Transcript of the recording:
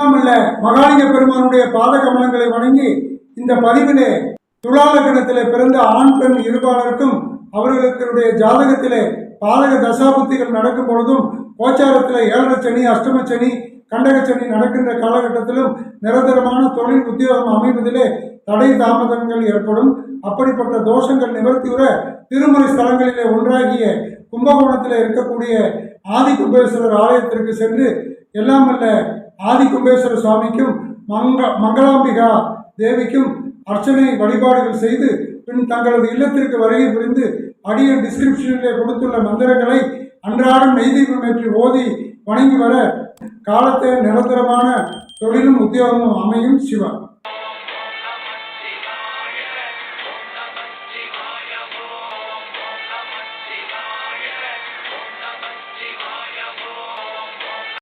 அல்ல மகாலிங்க பெருமானுடைய பாத கமலங்களை வணங்கி இந்த பதிவிலே துலாலக்கணத்திலே பிறந்த ஆண் பெண் இருபாலருக்கும் அவர்களுடைய ஜாதகத்திலே பாதக தசாபுத்திகள் நடக்கும் பொழுதும் கோச்சாரத்தில் ஏழரை சனி அஷ்டம சனி கண்டக சனி நடக்கின்ற காலகட்டத்திலும் நிரந்தரமான தொழில் உத்தியோகம் அமைவதிலே தடை தாமதங்கள் ஏற்படும். அப்படிப்பட்ட தோஷங்கள் நிவர்த்தியுற திருமறை ஸ்தலங்களிலே ஒன்றாகிய கும்பகோணத்தில் இருக்கக்கூடிய ஆதி கும்பேஸ்வரர் ஆலயத்திற்கு சென்று எல்லாம் அல்ல ஆதி கும்பேஸ்வர சுவாமிக்கும் மங்க மங்களாம்பிகா தேவிக்கும் அர்ச்சனை வழிபாடுகள் செய்து பின் தங்களது இல்லத்திற்கு வருகை புரிந்து அடியன் டிஸ்கிரிப்ஷனிலே கொடுத்துள்ள மந்திரங்களை அன்றாடம் நெய்தீபம் ஏற்றி ஓதி வணங்கி வர காலத்தை நிரந்தரமான தொழிலும் உத்தியோகமும் அமையும் சிவன்